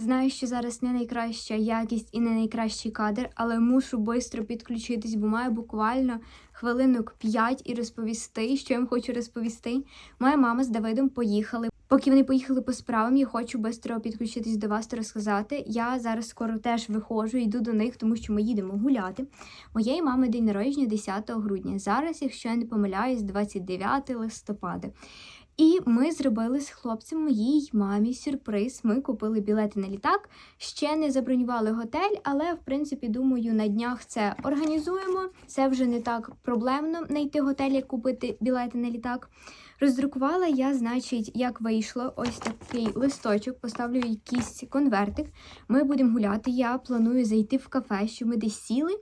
Знаю, що зараз не найкраща якість і не найкращий кадр, але мушу швидко підключитись, бо маю буквально хвилинок 5 і розповісти, що я хочу розповісти. Моя мама з Давидом поїхали. Поки вони поїхали по справам, я хочу швидко підключитись до вас та розказати. Я зараз скоро теж виходжу, йду до них, тому що ми їдемо гуляти. Моєї мами день народження 10 грудня. Зараз, якщо я не помиляюсь, 29 листопада. І ми зробили з хлопцем моїй мамі сюрприз. Ми купили білети на літак. Ще не забронювали готель, але в принципі думаю, на днях це організуємо. Це вже не так проблемно знайти готель, як купити білети на літак. Роздрукувала я, значить, як вийшло, ось такий листочок, поставлю якийсь конвертик. Ми будемо гуляти. Я планую зайти в кафе, щоб ми десь сіли.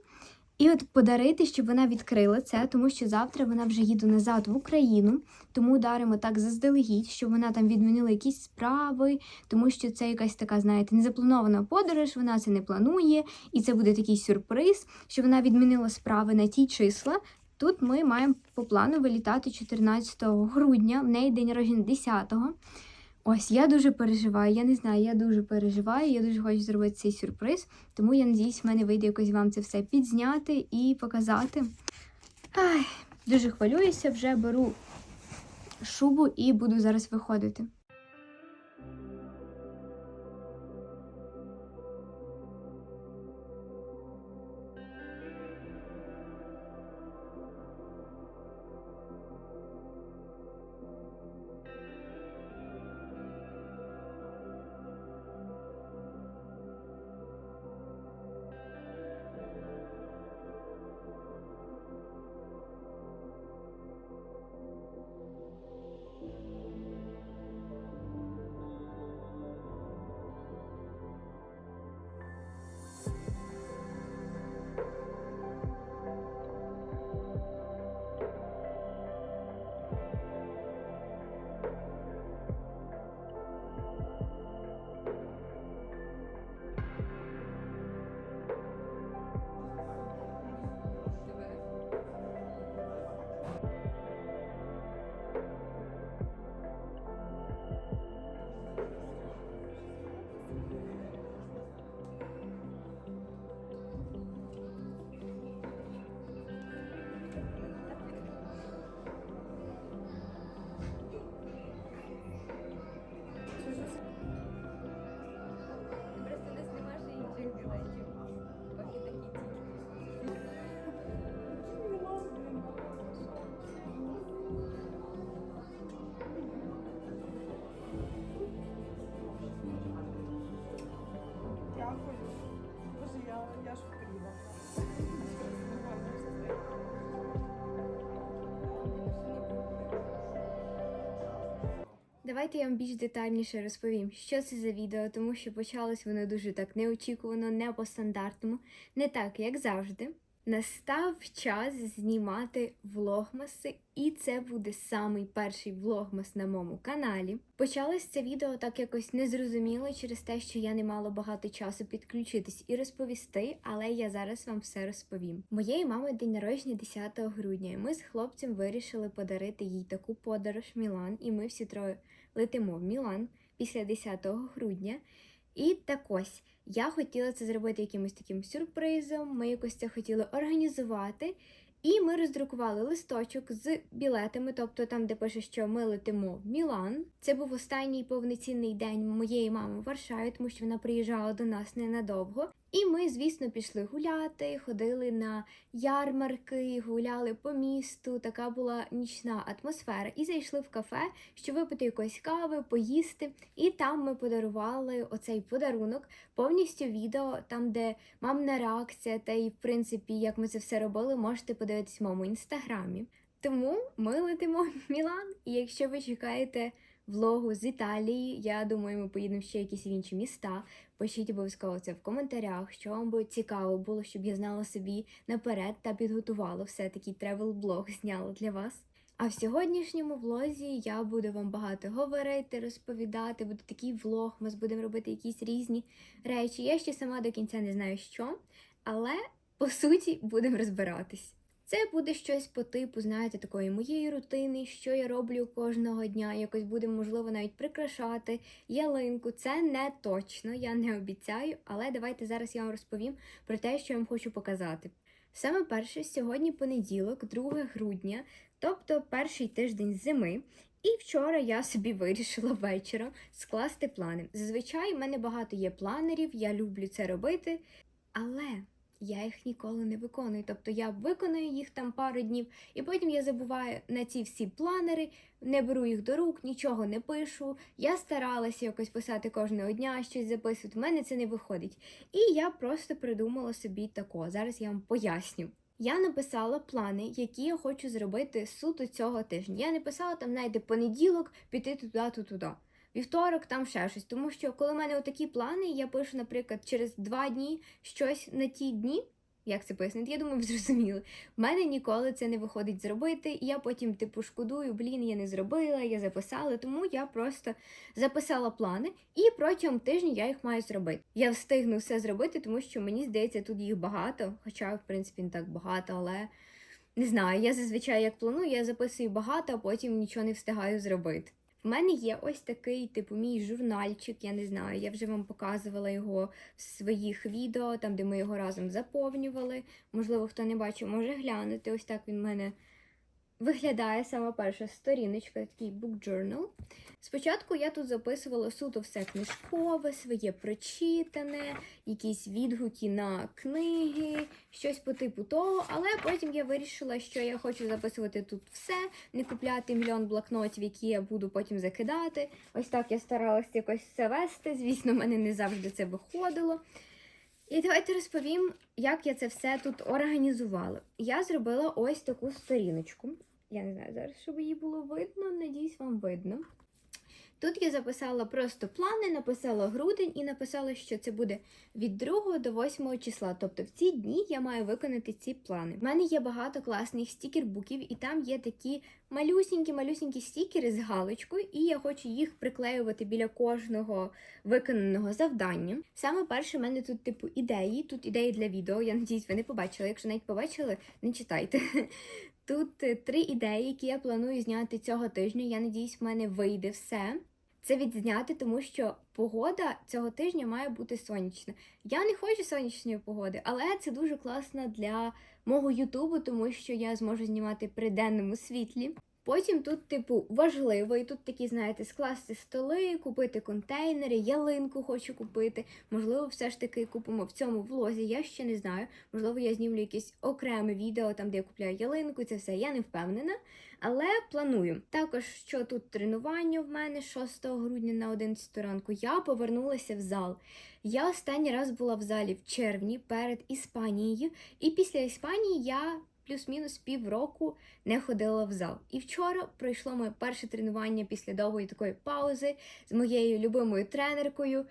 І от подарити, щоб вона відкрила це, тому що завтра вона вже їде назад в Україну, тому даримо так заздалегідь, щоб вона там відмінила якісь справи, тому що це якась така, знаєте, незапланована подорож, вона це не планує, і це буде такий сюрприз, що вона відмінила справи на ті числа. Тут ми маємо по плану вилітати 14 грудня, в неї день народження 10-го. Ось я дуже переживаю. Я не знаю, я дуже переживаю, я дуже хочу зробити цей сюрприз, тому я надіюсь, в мене вийде якось вам це все підзняти і показати. Ай, дуже хвилююся, вже беру шубу і буду зараз виходити. Давайте я вам більш детальніше розповім, що це за відео, тому що почалось воно дуже так неочікувано, не по стандартному, не так, як завжди. Настав час знімати влогмаси, і це буде самий перший влогмас на моєму каналі. Почалось це відео так якось незрозуміло через те, що я не мала багато часу підключитись і розповісти, але я зараз вам все розповім. Моєї мами день народження 10 грудня. і Ми з хлопцем вирішили подарити їй таку подорож Мілан, і ми всі троє летимо в Мілан після 10 грудня. І так ось я хотіла це зробити якимось таким сюрпризом. Ми якось це хотіли організувати. І ми роздрукували листочок з білетами, тобто там, де пише, що ми летимо в Мілан. Це був останній повноцінний день моєї мами в Варшаві, тому що вона приїжджала до нас ненадовго. І ми, звісно, пішли гуляти, ходили на ярмарки, гуляли по місту. Така була нічна атмосфера. І зайшли в кафе, щоб випити якоїсь кави, поїсти. І там ми подарували оцей подарунок, повністю відео, там, де мамна реакція, та і в принципі, як ми це все робили, можете подивитись в моєму інстаграмі. Тому ми летимо в Мілан. І якщо ви чекаєте влогу з Італії, я думаю, ми поїдемо ще якісь в інші міста. Пишіть обов'язково це в коментарях, що вам би цікаво було, щоб я знала собі наперед та підготувала все такий тревел-блог зняла для вас. А в сьогоднішньому влозі я буду вам багато говорити, розповідати, буде такий влог, ми будемо робити якісь різні речі. Я ще сама до кінця не знаю що, але по суті будемо розбиратись. Це буде щось по типу, знаєте, такої моєї рутини, що я роблю кожного дня. Якось буде, можливо, навіть прикрашати ялинку. Це не точно, я не обіцяю, але давайте зараз я вам розповім про те, що я вам хочу показати. Саме перше, сьогодні понеділок, 2 грудня, тобто перший тиждень зими. І вчора я собі вирішила вечором скласти плани. Зазвичай в мене багато є планерів, я люблю це робити, але я їх ніколи не виконую. Тобто я виконую їх там пару днів, і потім я забуваю на ці всі планери, не беру їх до рук, нічого не пишу. Я старалася якось писати кожного дня, щось записувати. У мене це не виходить. І я просто придумала собі тако. Зараз я вам поясню. Я написала плани, які я хочу зробити суто цього тижня. Я не писала там, знаєте, понеділок піти туди, то туди. Вівторок там ще щось. Тому що коли в мене отакі плани, я пишу, наприклад, через два дні щось на ті дні. Як це пояснити? Я думаю, ви зрозуміли. В мене ніколи це не виходить зробити, і я потім, типу, шкодую, блін, я не зробила, я записала, тому я просто записала плани, і протягом тижня я їх маю зробити. Я встигну все зробити, тому що мені здається, тут їх багато, хоча, в принципі, не так багато, але не знаю, я зазвичай як планую, я записую багато, а потім нічого не встигаю зробити. В мене є ось такий, типу, мій журнальчик, я не знаю, я вже вам показувала його в своїх відео, там, де ми його разом заповнювали. Можливо, хто не бачив, може глянути. Ось так він в мене виглядає сама перша сторіночка, такий book journal. Спочатку я тут записувала суто все книжкове, своє прочитане, якісь відгуки на книги, щось по типу того. Але потім я вирішила, що я хочу записувати тут все, не купляти мільйон блокнотів, які я буду потім закидати. Ось так я старалася якось все вести. Звісно, в мене не завжди це виходило. І давайте розповім, як я це все тут організувала. Я зробила ось таку сторіночку. Я не знаю зараз, щоб її було видно, надіюсь, вам видно. Тут я записала просто плани, написала грудень і написала, що це буде від 2 до 8 числа. Тобто в ці дні я маю виконати ці плани. У мене є багато класних стікербуків, і там є такі малюсінькі-малюсінькі стікери з галочкою, і я хочу їх приклеювати біля кожного виконаного завдання. Саме перше, в мене тут, типу, ідеї. Тут ідеї для відео. Я надіюсь, ви не побачили. Якщо навіть побачили, не читайте. Тут е, три ідеї, які я планую зняти цього тижня. Я надіюсь, в мене вийде все. Це відзняти, тому що погода цього тижня має бути сонячна. Я не хочу сонячної погоди, але це дуже класно для мого Ютубу, тому що я зможу знімати при денному світлі. Потім тут, типу, важливо, і тут такі, знаєте, скласти столи, купити контейнери, ялинку хочу купити. Можливо, все ж таки купимо в цьому влозі. Я ще не знаю. Можливо, я знімлю якесь окреме відео, там де я купляю ялинку, це все. Я не впевнена, але планую. Також що тут тренування в мене 6 грудня на 11 ранку. Я повернулася в зал. Я останній раз була в залі в червні перед Іспанією, і після Іспанії я. Плюс-мінус півроку не ходила в зал. І вчора пройшло моє перше тренування після довгої такої паузи з моєю любимою тренеркою.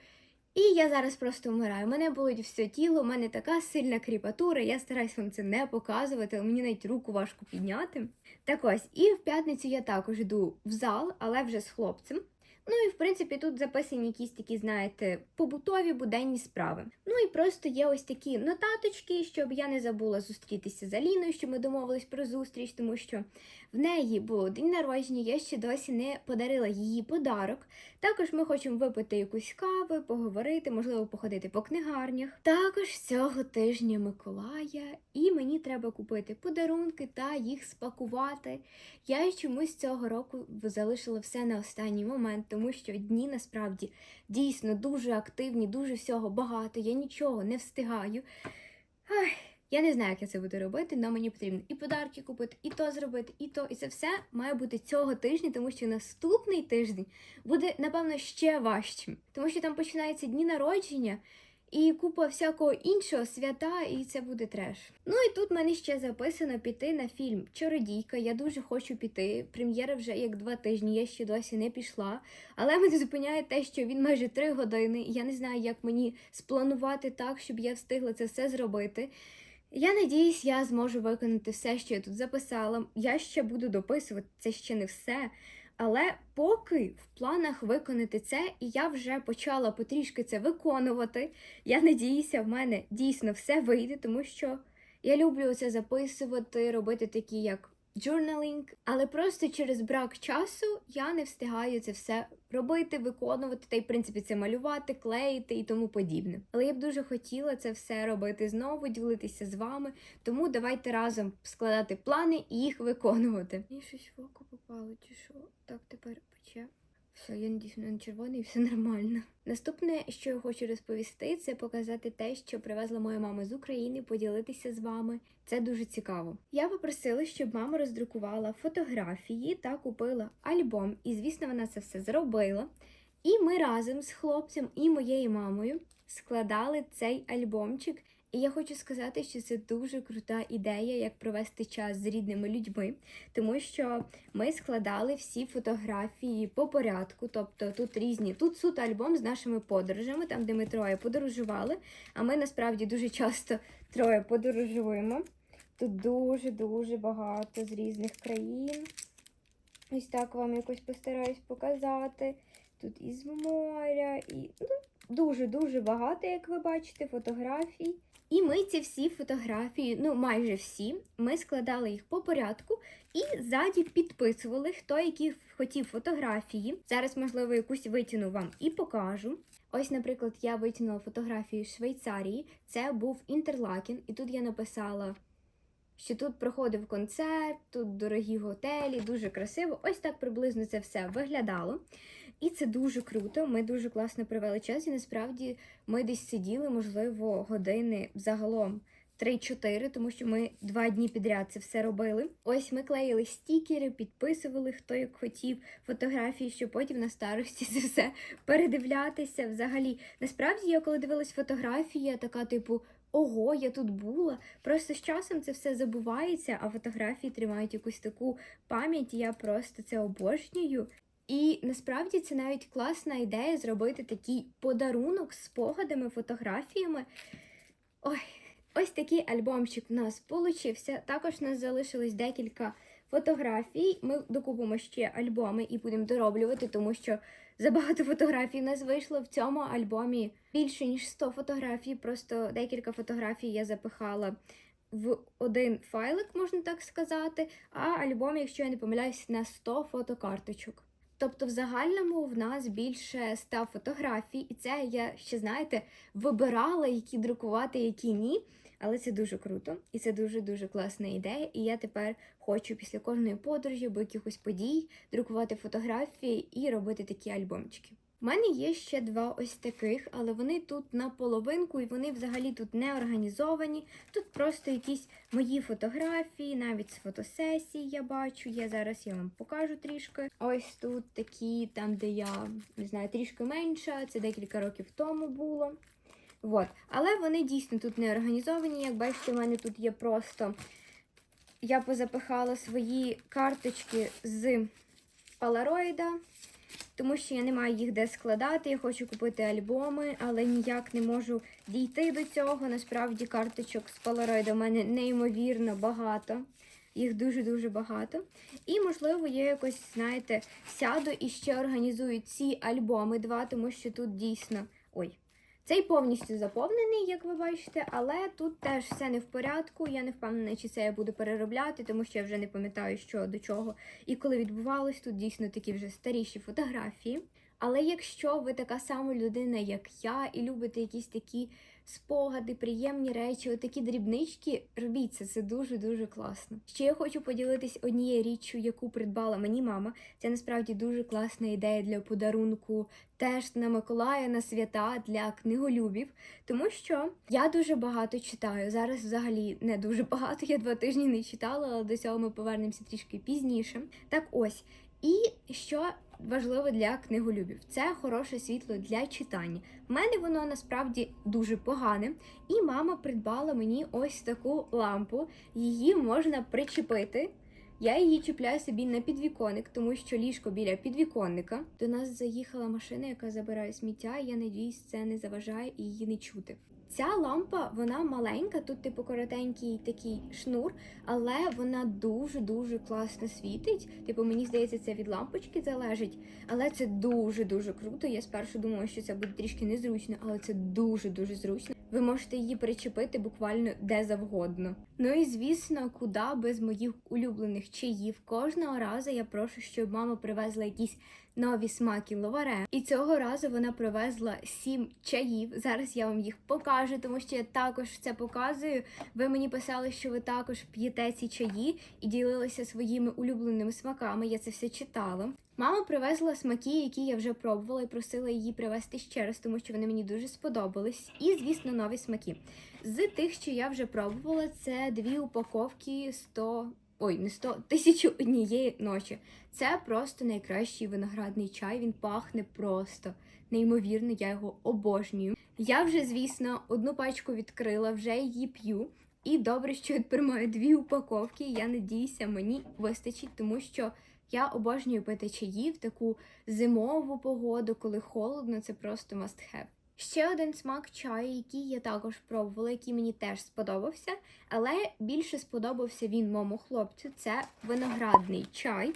І я зараз просто вмираю. Мене болить все тіло, у мене така сильна кріпатура. Я стараюсь вам це не показувати, але мені навіть руку важко підняти. Так ось, і в п'ятницю я також йду в зал, але вже з хлопцем. Ну і в принципі тут записані якісь такі, знаєте, побутові буденні справи. Ну і просто є ось такі нотаточки, щоб я не забула зустрітися з Аліною, щоб ми домовились про зустріч, тому що в неї було день народження, я ще досі не подарила її подарок. Також ми хочемо випити якусь кави, поговорити, можливо, походити по книгарнях. Також цього тижня Миколая, і мені треба купити подарунки та їх спакувати. Я чомусь цього року залишила все на останній момент, тому що дні насправді дійсно дуже активні, дуже всього багато. Я нічого не встигаю. Ай, я не знаю, як я це буду робити, але мені потрібно і подарки купити, і то зробити, і то. І це все має бути цього тижня, тому що наступний тиждень буде, напевно, ще важчим. Тому що там починаються дні народження. І купа всякого іншого свята, і це буде треш. Ну і тут мене ще записано піти на фільм Чародійка. Я дуже хочу піти. Прем'єра вже як два тижні, я ще досі не пішла. Але мене зупиняє те, що він майже три години. Я не знаю, як мені спланувати так, щоб я встигла це все зробити. Я надіюсь, я зможу виконати все, що я тут записала. Я ще буду дописувати, це ще не все. Але поки в планах виконати це, і я вже почала потрішки це виконувати. Я надіюся, в мене дійсно все вийде, тому що Я люблю це записувати, робити такі як journaling, але просто через брак часу я не встигаю це все робити, виконувати, та й в принципі це малювати, клеїти і тому подібне. Але я б дуже хотіла це все робити знову, ділитися з вами. Тому давайте разом складати плани і їх виконувати. Мені щось в око попало, чи що? Так тепер пече. Все, я надіюсь, не червоне і все нормально. Наступне, що я хочу розповісти, це показати те, що привезла моя мама з України, поділитися з вами. Це дуже цікаво. Я попросила, щоб мама роздрукувала фотографії та купила альбом. І, звісно, вона це все зробила. І ми разом з хлопцем і моєю мамою складали цей альбомчик. І я хочу сказати, що це дуже крута ідея, як провести час з рідними людьми, тому що ми складали всі фотографії по порядку, тобто тут різні. Тут суто альбом з нашими подорожами, там де ми троє подорожували. А ми насправді дуже часто троє подорожуємо. Тут дуже-дуже багато з різних країн. Ось так вам якось постараюсь показати. Тут із моря, і ну, дуже-дуже багато, як ви бачите, фотографій. І ми ці всі фотографії, ну майже всі, ми складали їх по порядку і ззаді підписували, хто які хотів фотографії. Зараз, можливо, якусь витягну вам і покажу. Ось, наприклад, я витягнула фотографію з Швейцарії. Це був Інтерлакен, і тут я написала, що тут проходив концерт, тут дорогі готелі, дуже красиво. Ось так приблизно це все виглядало. І це дуже круто. Ми дуже класно провели час. І насправді ми десь сиділи, можливо, години загалом 3-4, тому що ми два дні підряд це все робили. Ось ми клеїли стікери, підписували, хто як хотів фотографії, щоб потім на старості це все передивлятися. Взагалі, насправді, я коли дивилась фотографії, така, типу. Ого, я тут була. Просто з часом це все забувається, а фотографії тримають якусь таку пам'ять. Я просто це обожнюю. І насправді це навіть класна ідея зробити такий подарунок з спогадами, фотографіями. Ой, ось такий альбомчик в нас получився. Також у нас залишилось декілька фотографій. Ми докупимо ще альбоми і будемо дороблювати, тому що забагато фотографій у нас вийшло в цьому альбомі більше ніж 100 фотографій. Просто декілька фотографій я запихала в один файлик, можна так сказати. А альбом, якщо я не помиляюсь, на 100 фотокарточок. Тобто, в загальному в нас більше ста фотографій, і це я ще знаєте вибирала, які друкувати, які ні. Але це дуже круто, і це дуже дуже класна ідея. І я тепер хочу після кожної подорожі або якихось подій друкувати фотографії і робити такі альбомчики. У мене є ще два ось таких, але вони тут на половинку і вони взагалі тут не організовані. Тут просто якісь мої фотографії, навіть з фотосесій я бачу. Я зараз я вам покажу трішки. Ось тут такі, там, де я не знаю, трішки менша, це декілька років тому було. Вот. Але вони дійсно тут не організовані. Як бачите, у мене тут є просто. Я позапихала свої карточки з Polaroid, тому що я не маю їх де складати. Я хочу купити альбоми, але ніяк не можу дійти до цього. Насправді карточок з Polaroid у мене неймовірно багато. Їх дуже-дуже багато. І, можливо, я якось, знаєте, сяду і ще організую ці альбоми два, тому що тут дійсно. Ой. Цей повністю заповнений, як ви бачите, але тут теж все не в порядку. Я не впевнена, чи це я буду переробляти, тому що я вже не пам'ятаю, що до чого і коли відбувалось. Тут дійсно такі вже старіші фотографії. Але якщо ви така сама людина, як я, і любите якісь такі спогади, приємні речі, отакі дрібнички, робіть це, це дуже-дуже класно. Ще я хочу поділитись однією річчю, яку придбала мені мама. Це насправді дуже класна ідея для подарунку теж на Миколая, на свята для книголюбів, тому що я дуже багато читаю. Зараз взагалі не дуже багато, я два тижні не читала, але до цього ми повернемося трішки пізніше. Так ось. І що важливо для книголюбів, це хороше світло для читання. У мене воно насправді дуже погане, і мама придбала мені ось таку лампу. Її можна причепити. Я її чіпляю собі на підвіконник, тому що ліжко біля підвіконника. До нас заїхала машина, яка забирає сміття. Я надіюсь, це не заважає і її не чути. Ця лампа, вона маленька, тут, типу, коротенький такий шнур, але вона дуже-дуже класно світить. Типу, мені здається, це від лампочки залежить. Але це дуже-дуже круто. Я спершу думала, що це буде трішки незручно, але це дуже-дуже зручно. Ви можете її причепити буквально де завгодно. Ну і звісно, куди без моїх улюблених чаїв. Кожного разу я прошу, щоб мама привезла якісь нові смаки ловаре. І цього разу вона привезла сім чаїв. Зараз я вам їх покажу, тому що я також це показую. Ви мені писали, що ви також п'єте ці чаї і ділилися своїми улюбленими смаками. Я це все читала. Мама привезла смаки, які я вже пробувала, і просила її привезти ще раз, тому що вони мені дуже сподобались. І, звісно, нові смаки. З тих, що я вже пробувала, це дві упаковки 100... Ой, не 100, тисячу однієї ночі. Це просто найкращий виноградний чай. Він пахне просто неймовірно, я його обожнюю. Я вже, звісно, одну пачку відкрила, вже її п'ю. І добре, що я тепер маю дві упаковки. Я надіюся, мені вистачить, тому що я обожнюю пити чаї в таку зимову погоду, коли холодно, це просто must have. Ще один смак чаю, який я також пробувала, який мені теж сподобався, але більше сподобався він моєму хлопцю. Це виноградний чай.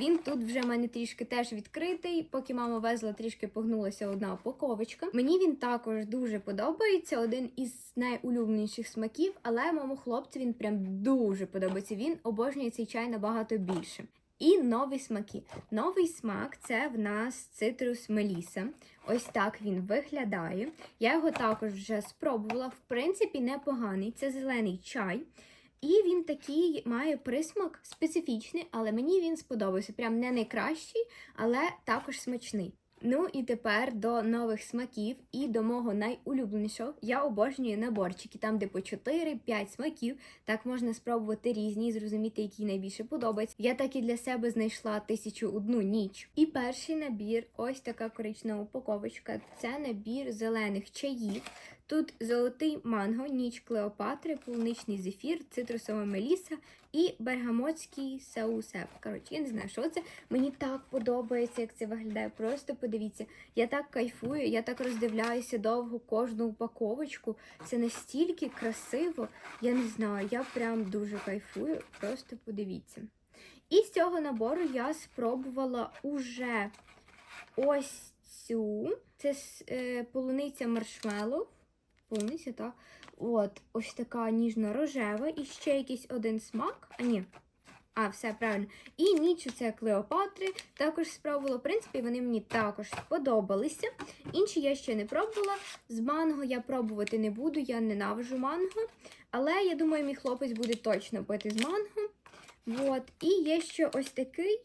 Він тут вже в мене трішки теж відкритий. Поки мама везла, трішки погнулася одна упаковочка. Мені він також дуже подобається. Один із найулюбленіших смаків, але моєму хлопцю він прям дуже подобається. Він обожнює цей чай набагато більше. І нові смаки. Новий смак це в нас цитрус меліса. Ось так він виглядає. Я його також вже спробувала. В принципі, непоганий. Це зелений чай. І він такий має присмак специфічний, але мені він сподобався. Прям не найкращий, але також смачний. Ну і тепер до нових смаків і до мого найулюбленішого. Я обожнюю наборчики, там де по 4-5 смаків. Так можна спробувати різні і зрозуміти, який найбільше подобається. Я так і для себе знайшла тисячу одну ніч. І перший набір, ось така коричнева упаковочка. Це набір зелених чаїв. Тут золотий манго, ніч Клеопатри, полуничний зефір, цитрусова меліса і бергамотський саусеп. Коротше, я не знаю, що це. Мені так подобається, як це виглядає. Просто подивіться, я так кайфую, я так роздивляюся довго кожну упаковочку. Це настільки красиво. Я не знаю, я прям дуже кайфую. Просто подивіться. І з цього набору я спробувала уже ось цю. Це е, полуниця маршмеллоу. Полуниця, так. От, ось така ніжно-рожева. І ще якийсь один смак. А, ні. А, все правильно. І ніч це Клеопатри. Також спробувала. В принципі, вони мені також сподобалися. Інші я ще не пробувала. З манго я пробувати не буду, я ненавижу манго. Але я думаю, мій хлопець буде точно пити з манго. От. І є ще ось такий.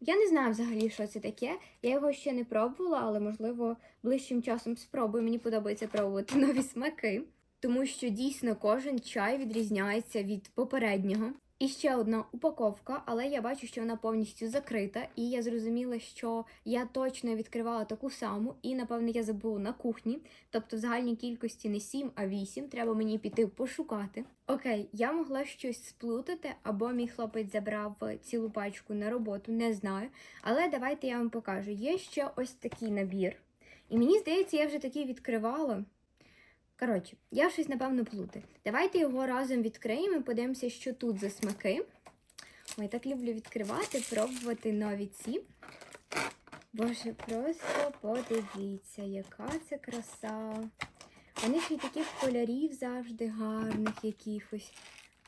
Я не знаю взагалі, що це таке. Я його ще не пробувала, але, можливо, ближчим часом спробую. Мені подобається пробувати нові смаки, тому що дійсно кожен чай відрізняється від попереднього. І ще одна упаковка, але я бачу, що вона повністю закрита, і я зрозуміла, що я точно відкривала таку саму, і напевне я забула на кухні. Тобто в загальній кількості не 7, а 8. Треба мені піти пошукати. Окей, я могла щось сплутати, або мій хлопець забрав цілу пачку на роботу, не знаю. Але давайте я вам покажу. Є ще ось такий набір. І мені здається, я вже такий відкривала. Коротше, я щось, напевно, плутаю. Давайте його разом відкриємо і подивимося, що тут за смаки. Ой, так люблю відкривати, пробувати нові ці. Боже, просто подивіться, яка це краса. Вони ж і таких кольорів завжди гарних якихось.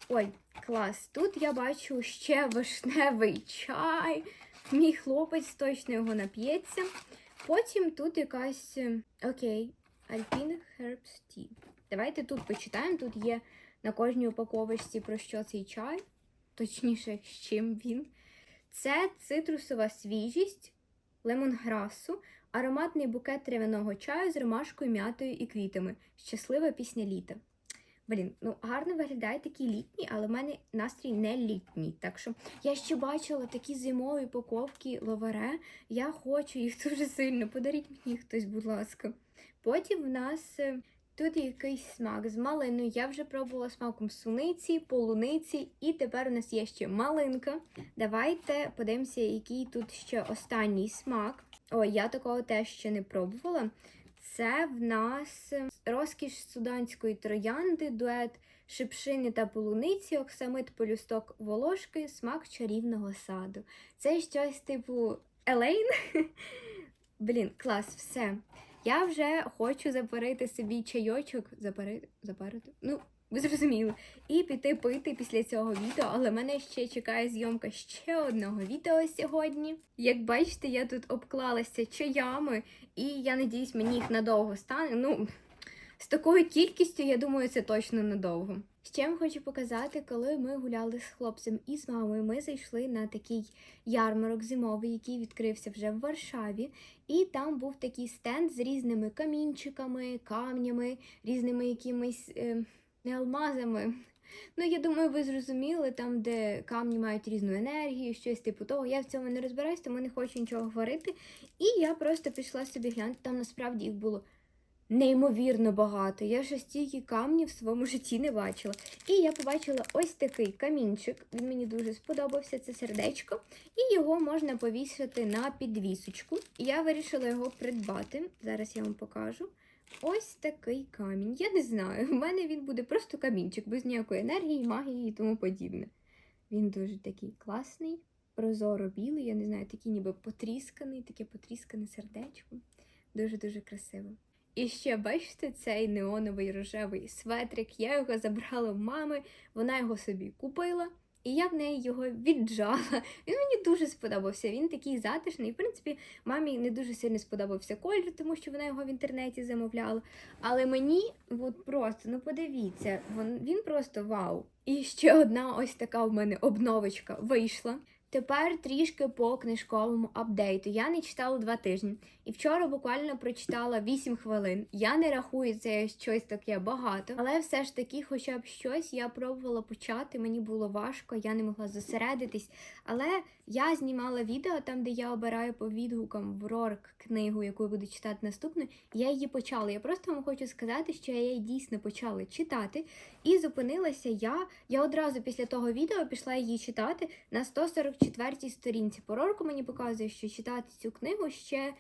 Ой, клас. Тут я бачу ще вишневий чай. Мій хлопець точно його нап'ється. Потім тут якась. е, Окей, Alpine Herbs Tea. Давайте тут почитаємо. Тут є на кожній упаковочці про що цей чай. Точніше, з чим він. Це цитрусова свіжість лемонграсу, ароматний букет травяного чаю з ромашкою, м'ятою і квітами. Щаслива пісня літа. Блін, ну гарно виглядає такий літній, але в мене настрій не літній. Так що я ще бачила такі зимові упаковки ловаре. Я хочу їх дуже сильно. Подаріть мені хтось, будь ласка. Потім в нас е, тут якийсь смак з малиною. Я вже пробувала смаком суниці, полуниці, і тепер у нас є ще малинка. Давайте подивимося, який тут ще останній смак. Ой, я такого теж ще не пробувала. Це в нас е, розкіш суданської троянди, дует шипшини та полуниці, оксамит полюсток волошки, смак чарівного саду. Це щось типу Елейн. Блін, клас, все. Я вже хочу запарити собі чайочок. Запарити? Запарити? Ну, ви зрозуміли. І піти пити після цього відео, але мене ще чекає зйомка ще одного відео сьогодні. Як бачите, я тут обклалася чаями, і я надіюсь, мені їх надовго стане. Ну, з такою кількістю, я думаю, це точно надовго. Ще вам хочу показати, коли ми гуляли з хлопцем і з мамою, ми зайшли на такий ярмарок зимовий, який відкрився вже в Варшаві. І там був такий стенд з різними камінчиками, камнями, різними якимись е, не алмазами. Ну, я думаю, ви зрозуміли, там, де камні мають різну енергію, щось типу того. Я в цьому не розбираюсь, тому не хочу нічого говорити. І я просто пішла собі глянути, там насправді їх було неймовірно багато. Я ще стільки камнів в своєму житті не бачила. І я побачила ось такий камінчик. Він мені дуже сподобався, це сердечко. І його можна повісити на підвісочку. І я вирішила його придбати. Зараз я вам покажу. Ось такий камінь. Я не знаю. В мене він буде просто камінчик, без ніякої енергії, магії і тому подібне. Він дуже такий класний, прозоро білий, я не знаю, такий ніби потрісканий, таке потріскане сердечко. Дуже-дуже красиво. І ще бачите цей неоновий рожевий светрик. Я його забрала в мами, вона його собі купила, і я в неї його віджала. Він мені дуже сподобався. Він такий затишний. В принципі, мамі не дуже сильно сподобався кольор, тому що вона його в інтернеті замовляла. Але мені от просто, ну подивіться, він просто вау. І ще одна ось така в мене обновочка вийшла. Тепер трішки по книжковому апдейту. Я не читала два тижні. І вчора буквально прочитала 8 хвилин. Я не рахую це щось таке багато, але все ж таки, хоча б щось, я пробувала почати. Мені було важко, я не могла зосередитись. Але я знімала відео там, де я обираю по відгукам в Рорк книгу, яку я буду читати наступну. Я її почала. Я просто вам хочу сказати, що я її дійсно почала читати. І зупинилася я. Я одразу після того відео пішла її читати на 144-й сторінці. По Рорку мені показує, що читати цю книгу ще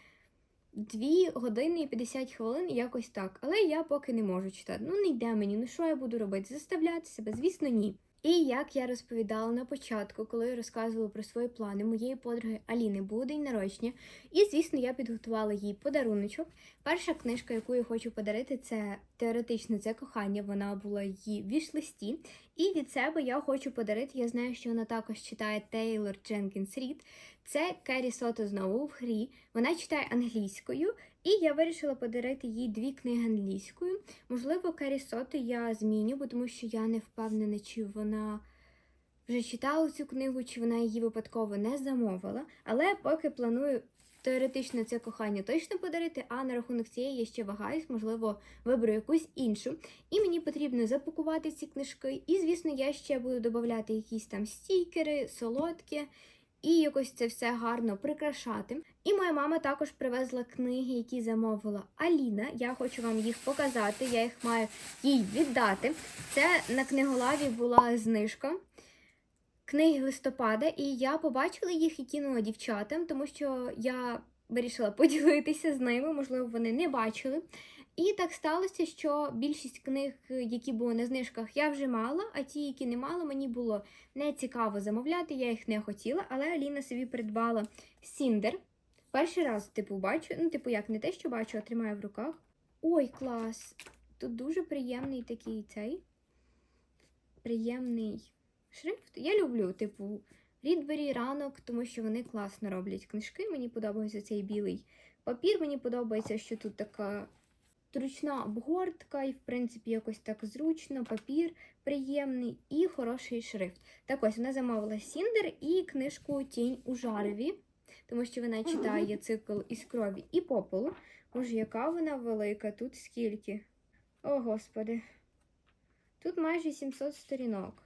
2 години і 50 хвилин, якось так. Але я поки не можу читати. Ну, не йде мені, ну що я буду робити? Заставляти себе? Звісно, ні. І як я розповідала на початку, коли я розказувала про свої плани моєї подруги Аліни був день народження. І, звісно, я підготувала їй подаруночок. Перша книжка, яку я хочу подарити, це теоретично це кохання. Вона була її віш-листі. І від себе я хочу подарити. Я знаю, що вона також читає Тейлор Дженкінс Рід. Це Керрі Сото знову в грі. Вона читає англійською, і я вирішила подарити їй дві книги англійською. Можливо, Керрі Сото я зміню, бо тому що я не впевнена, чи вона вже читала цю книгу, чи вона її випадково не замовила. Але поки планую теоретично це кохання точно подарити, а на рахунок цієї я ще вагаюсь, можливо, виберу якусь іншу. І мені потрібно запакувати ці книжки. І, звісно, я ще буду додавати якісь там стікери, солодкі. І якось це все гарно прикрашати. І моя мама також привезла книги, які замовила Аліна. Я хочу вам їх показати. Я їх маю їй віддати. Це на книголаві була знижка книги листопада, і я побачила їх і кинула дівчатам, тому що я вирішила поділитися з ними, можливо, вони не бачили. І так сталося, що більшість книг, які були на знижках, я вже мала, а ті, які не мала, мені було не цікаво замовляти, я їх не хотіла, але Аліна собі придбала Сіндер. Перший раз, типу, бачу, ну, типу, як не те, що бачу, а тримаю в руках. Ой, клас! Тут дуже приємний такий цей приємний шрифт. Я люблю, типу, Рідбері, ранок, тому що вони класно роблять книжки. Мені подобається цей білий папір. Мені подобається, що тут така зручна обгортка, і, в принципі, якось так зручно, папір приємний і хороший шрифт. Так ось вона замовила Сіндер і книжку Тінь у жареві, тому що вона читає цикл із крові і попелу. Боже, яка вона велика, тут скільки? О, Господи. Тут майже 700 сторінок.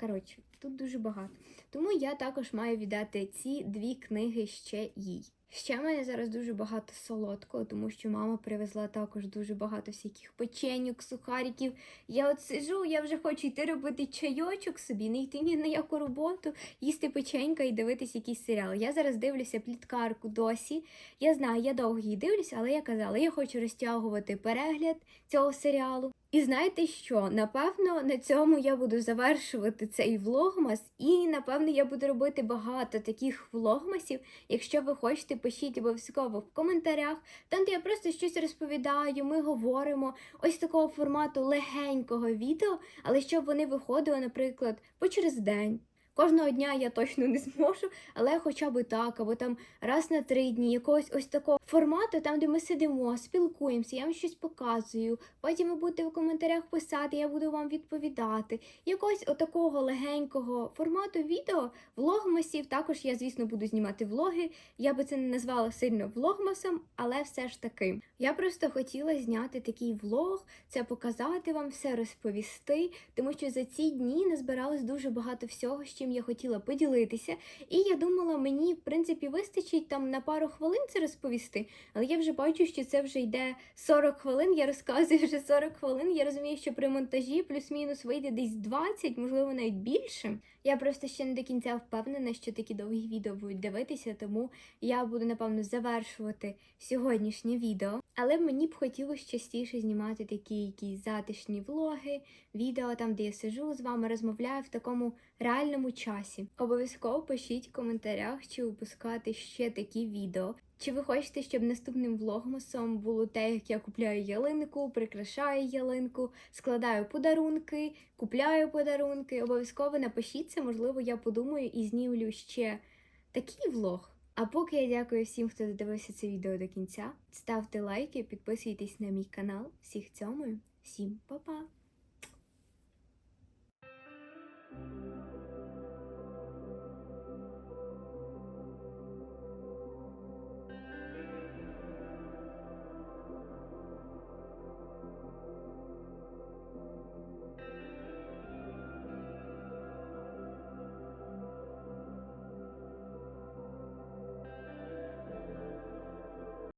Коротше, тут дуже багато. Тому я також маю віддати ці дві книги ще їй. Ще в мене зараз дуже багато солодкого, тому що мама привезла також дуже багато всяких печеньок, сухариків. Я от сижу, я вже хочу йти робити чайочок собі, не йти ні на яку роботу, їсти печенька і дивитись якийсь серіал. Я зараз дивлюся пліткарку досі. Я знаю, я довго її дивлюся, але я казала, я хочу розтягувати перегляд цього серіалу. І знаєте що? Напевно, на цьому я буду завершувати цей влогмас, і напевно я буду робити багато таких влогмасів. Якщо ви хочете, пишіть обов'язково в коментарях, там де я просто щось розповідаю, ми говоримо ось такого формату легенького відео, але щоб вони виходили, наприклад, по через день. Кожного дня я точно не зможу, але хоча б так, або там раз на три дні, якогось ось такого формату, там, де ми сидимо, спілкуємося, я вам щось показую. Потім ви будете в коментарях писати, я буду вам відповідати. Якогось отакого легенького формату відео, влогмасів. Також я, звісно, буду знімати влоги. Я би це не назвала сильно влогмасом, але все ж таки. Я просто хотіла зняти такий влог, це показати вам, все розповісти, тому що за ці дні назбиралось дуже багато всього, з чим я хотіла поділитися. І я думала, мені, в принципі, вистачить там на пару хвилин це розповісти. Але я вже бачу, що це вже йде 40 хвилин. Я розказую вже 40 хвилин. Я розумію, що при монтажі плюс-мінус вийде десь 20, можливо, навіть більше. Я просто ще не до кінця впевнена, що такі довгі відео будуть дивитися, тому я буду напевно завершувати сьогоднішнє відео. Але мені б хотілося частіше знімати такі якісь затишні влоги, відео там, де я сижу з вами, розмовляю в такому реальному часі. Обов'язково пишіть в коментарях, чи випускати ще такі відео. Чи ви хочете, щоб наступним влогмусом було те, як я купляю ялинку, прикрашаю ялинку, складаю подарунки, купляю подарунки. Обов'язково напишіться, можливо, я подумаю і знімлю ще такий влог. А поки я дякую всім, хто додивився це відео до кінця. Ставте лайки, підписуйтесь на мій канал. Всіх цьому, всім па-па!